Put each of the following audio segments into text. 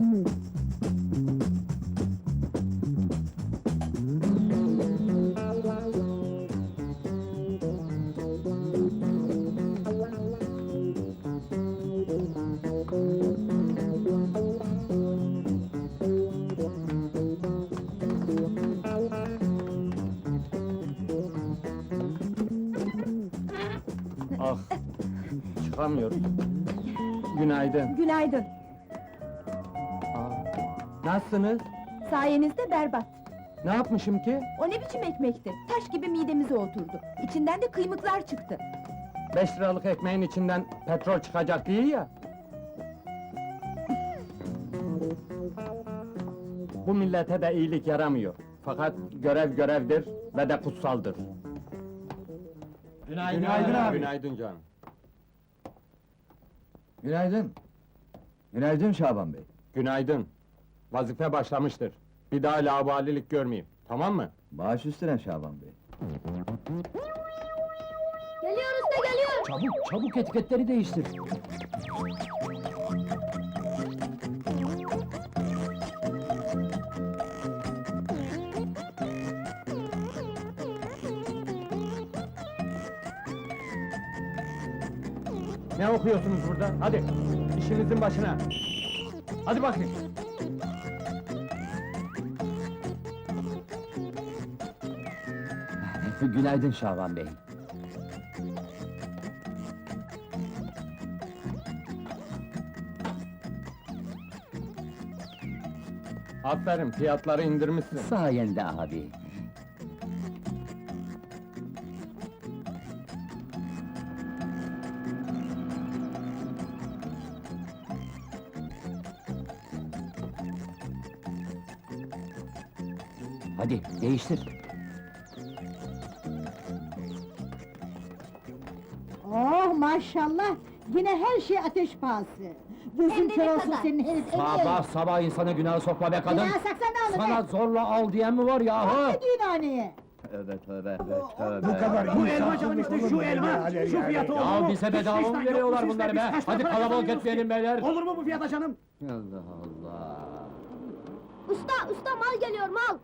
Ah, çıkamıyoruz. Günaydın. Günaydın. Nasılsınız? Sayenizde berbat. Ne yapmışım ki? O ne biçim ekmekti? Taş gibi midemize oturdu. İçinden de kıymıklar çıktı. Beş liralık ekmeğin içinden petrol çıkacak değil ya. Bu millete de iyilik yaramıyor. Fakat görev görevdir ve de kutsaldır. Günaydın, Günaydın abi. Günaydın canım. Günaydın. Günaydın Şaban Bey. Günaydın. Vazife başlamıştır. Bir daha laubalilik görmeyeyim. Tamam mı? Baş üstüne Şaban Bey. Geliyoruz da geliyor. Çabuk, çabuk etiketleri değiştir. Ne okuyorsunuz burada? Hadi, işinizin başına. Hadi bakayım. Günaydın Şaban Bey. Aferin, fiyatları indirmişsin. Sayende abi. Oh maşallah! Yine her şey ateş pahası. Gözün Hem de kör olsun kadar? senin herif! Sabah sabah insanı günaha sokma be kadın. Günah saksan ne olur Sana be? zorla al diyen mi var yahu? Ne düğünhaneye? Tövbe tövbe tövbe. Bu kadar Bu elma canım işte şu elma, şu fiyatı olur mu? Ya bize bedava mı veriyorlar bunları be? Hadi kalabalık etmeyelim beyler. Olur mu bu fiyata canım? Allah Allah. Usta, usta mal geliyor mal.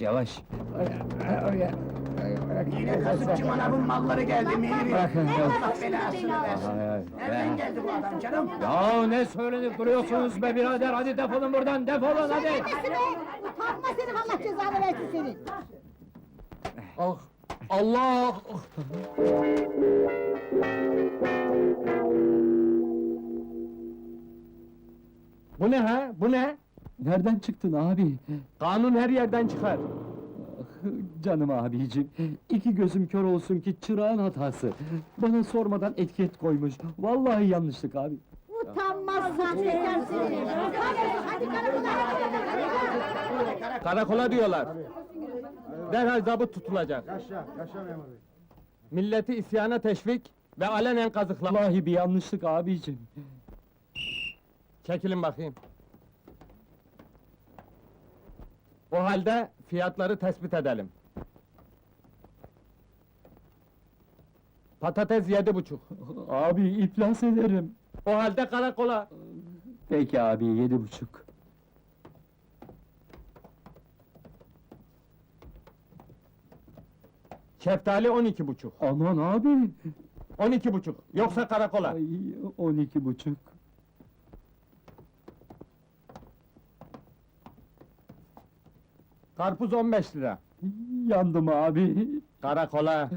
Yavaş yavaş. Yine kasıpçı manavın malları geldi Mihri. Allah belasını versin. Nereden geldi bu adam canım? Ya ne söylenip duruyorsunuz be birader? Hadi defolun buradan, defolun hadi! Be? Utanma senin Allah cezanı versin senin! Ah, Allah! Bu ne ha? Bu ne? Nereden çıktın abi? Kanun her yerden çıkar. Canım abicim, iki gözüm kör olsun ki çırağın hatası. Bana sormadan etiket koymuş. Vallahi yanlışlık abi. Utanmaz sahtekar seni! Hadi, hadi karakola! hadi! Karakola diyorlar. Derhal zabıt tutulacak. Yaşa, yaşa memur bey. Milleti isyana teşvik ve alenen kazıkla. Vallahi bir yanlışlık abicim. Çekilin bakayım. O halde fiyatları tespit edelim. Patates yedi buçuk. Abi iflas ederim. O halde karakola. Peki abi, yedi buçuk. Şeftali on iki buçuk. Aman abi! On iki buçuk. Yoksa karakola. Ay, on iki buçuk. Karpuz on beş lira. Yandım abi. Karakola.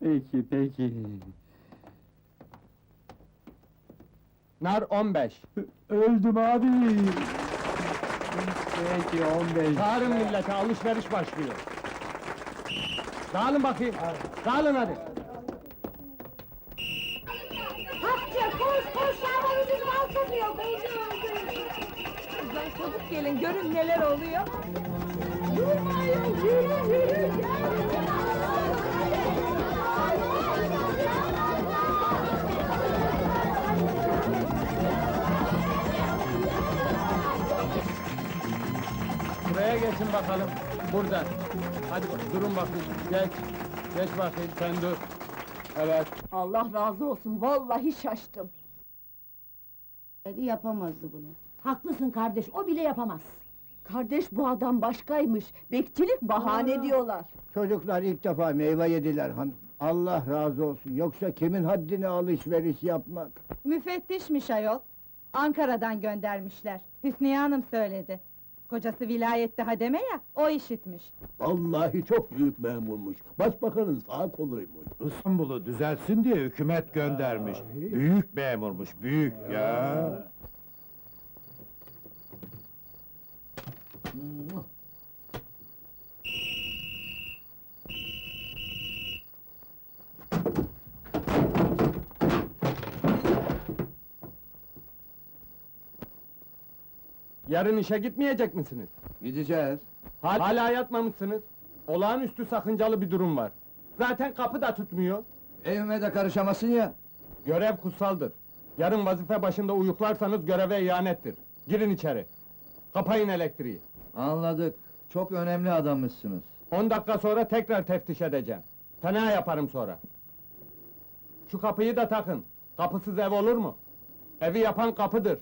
Peki, peki. Nar on beş. Öldüm abi. Peki, on beş. Çağırın millete alışveriş başlıyor. Dağılın bakayım. Dağılın hadi. Hapçı koş koş Şaban ucuz mal satıyor! Kızlar çabuk gelin, görün neler oluyor. Buraya geçin bakalım, burada. Hadi bak- durun bakın, geç. Geç bakayım, sen dur. Evet. Allah razı olsun, vallahi şaştım. Dedi yapamazdı bunu. Haklısın kardeş, o bile yapamaz. Kardeş bu adam başkaymış, bekçilik bahane diyorlar. Çocuklar ilk defa meyve yediler hanım. Allah razı olsun. Yoksa kimin haddine alışveriş yapmak? Müfettişmiş ayol. Ankara'dan göndermişler. Hüsniye Hanım söyledi. Kocası vilayette hademe ya, o işitmiş. Vallahi çok büyük memurmuş. Başbakanın sağ koluymuş. İstanbul'u düzelsin diye hükümet göndermiş. Büyük memurmuş, büyük ya. Yarın işe gitmeyecek misiniz? Gideceğiz. Hal- Hala yatmamışsınız. Olağanüstü sakıncalı bir durum var. Zaten kapı da tutmuyor. Evime de karışamasın ya. Görev kutsaldır. Yarın vazife başında uyuklarsanız göreve ihanettir. Girin içeri. Kapayın elektriği. Anladık. Çok önemli adammışsınız. On dakika sonra tekrar teftiş edeceğim. Fena yaparım sonra. Şu kapıyı da takın. Kapısız ev olur mu? Evi yapan kapıdır.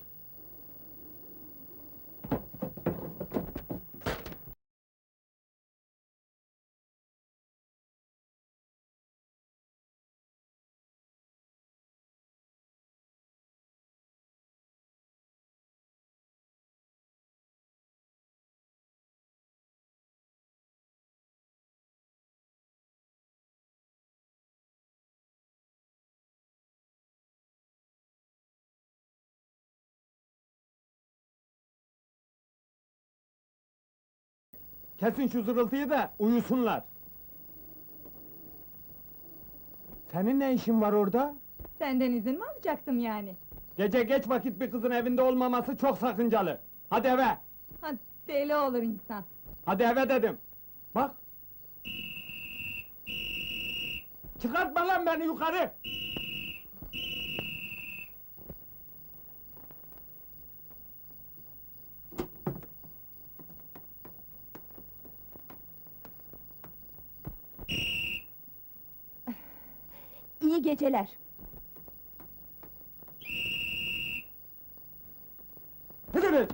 Kesin şu zırıltıyı da uyusunlar. Senin ne işin var orada? Senden izin mi alacaktım yani? Gece geç vakit bir kızın evinde olmaması çok sakıncalı. Hadi eve. Ha, deli olur insan. Hadi eve dedim. Bak. Çıkartma lan beni yukarı. İyi geceler. Hadi be.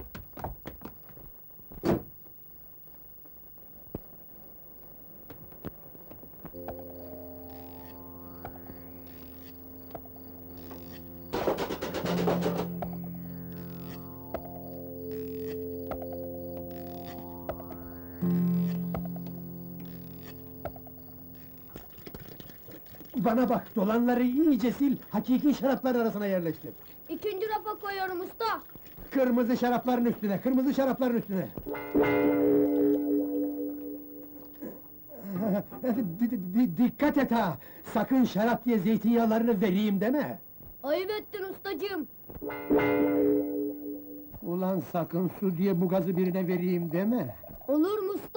Bana bak, dolanları iyice sil, hakiki şaraplar arasına yerleştir. İkinci rafa koyuyorum usta. Kırmızı şarapların üstüne, kırmızı şarapların üstüne. Di- di- di- dikkat et ha! Sakın şarap diye zeytinyağlarını vereyim deme! Ayıp ettin ustacığım. Ulan sakın su diye bu gazı birine vereyim deme! Olur mu usta?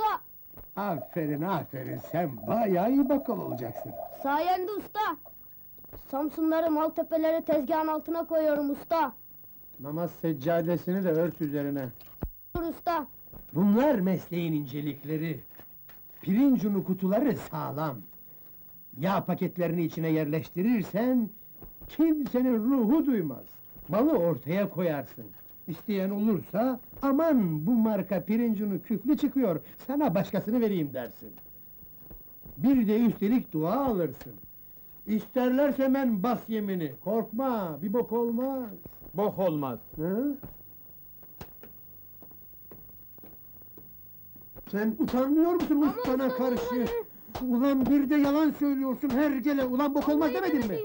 Aferin, aferin, sen bayağı iyi bakkal olacaksın. Sayende usta. Samsunları, Maltepeleri tezgahın altına koyuyorum usta. Namaz seccadesini de ört üzerine. Dur usta. Bunlar mesleğin incelikleri. Pirinç unu kutuları sağlam. Yağ paketlerini içine yerleştirirsen... ...kimsenin ruhu duymaz. Malı ortaya koyarsın. İsteyen olursa... ...aman bu marka pirinç unu küflü çıkıyor... ...sana başkasını vereyim dersin. Bir de üstelik dua alırsın. İsterlerse ben bas yemini, korkma, bir bok olmaz. Bok olmaz. Hı? Sen utanmıyor musun ustana usta, karşı? Ulan bir de yalan söylüyorsun hergele, ulan bok olmaz demedin mi?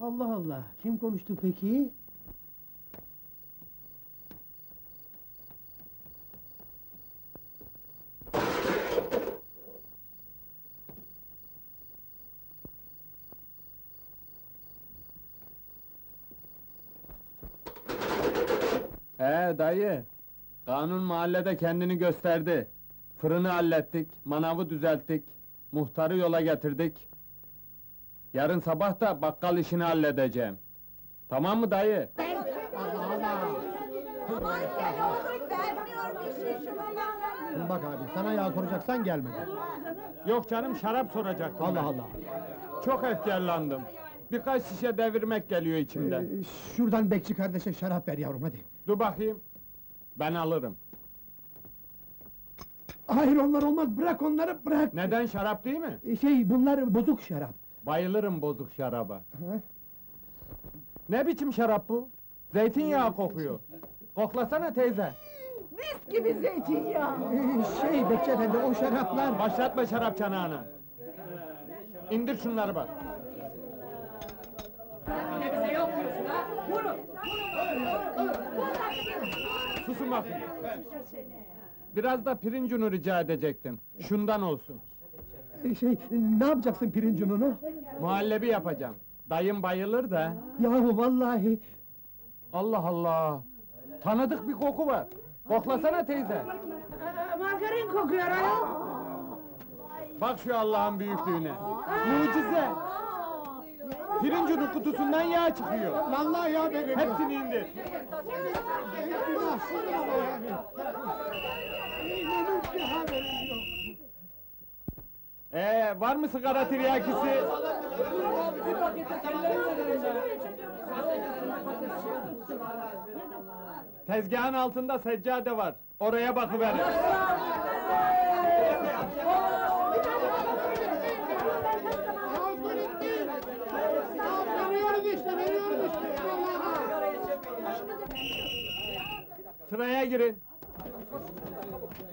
Allah Allah, kim konuştu peki? Dayı, kanun mahallede kendini gösterdi. Fırını hallettik, manavı düzelttik, muhtarı yola getirdik. Yarın sabah da bakkal işini halledeceğim. Tamam mı dayı? Bak abi, sana yağ soracaksan gelmedi. Yok canım şarap soracaktım Allah ben. Allah. Çok efkarlandım. Birkaç şişe devirmek geliyor içimden. Ee, şuradan bekçi kardeşe şarap ver yavrum hadi. Dur bakayım. Ben alırım. Hayır onlar olmaz, bırak onları bırak. Neden şarap değil mi? Ee, Şey, bunlar bozuk şarap. Bayılırım bozuk şaraba. Ha? Ne biçim şarap bu? Zeytinyağı kokuyor. Koklasana teyze. Mis gibi zeytinyağı. Ee, şey, bekçi efendi, o şaraplar... Başlatma şarap çanağını. İndir şunları bak. Susun bakın. Biraz da pirinç unu rica edecektim. Şundan olsun. Ee, Şey, ne yapacaksın pirinç ununu? Muhallebi yapacağım. Dayım bayılır da. Yahu vallahi... Allah Allah. Tanıdık bir koku var. Koklasana teyze. Margarin kokuyor ayol. Bak şu Allah'ın büyüklüğüne. Mucize. Pirinç unu kutusundan yağ çıkıyor. Vallahi ya benim. Hepsini indir. Ee, var mı sigara tiryakisi? Tezgahın altında seccade var. Oraya bakıverin. Sıraya girin.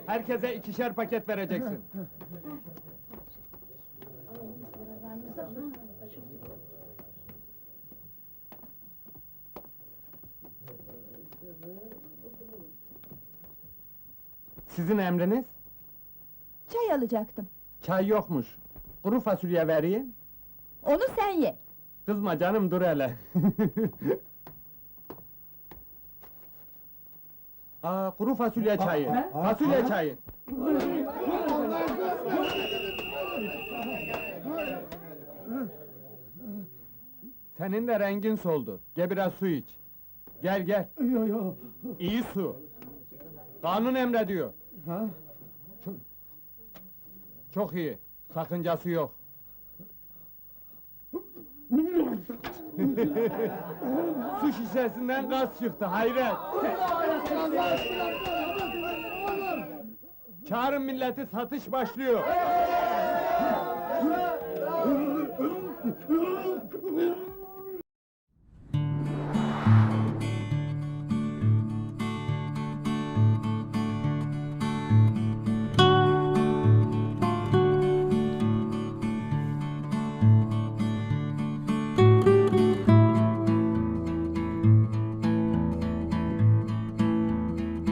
Herkese ikişer paket vereceksin. Sizin emriniz? Çay alacaktım. Çay yokmuş. Kuru fasulye vereyim. Onu sen ye. Kızma canım dur hele. Aa, kuru fasulye çayı. Fasulye çayı. Senin de rengin soldu. Gel biraz su iç. Gel gel. Yo yo. İyi su. Kanun emrediyor. Ha? Çok iyi. Sakıncası yok. Su şişesinden gaz çıktı, hayret! Çağırın milleti, satış başlıyor!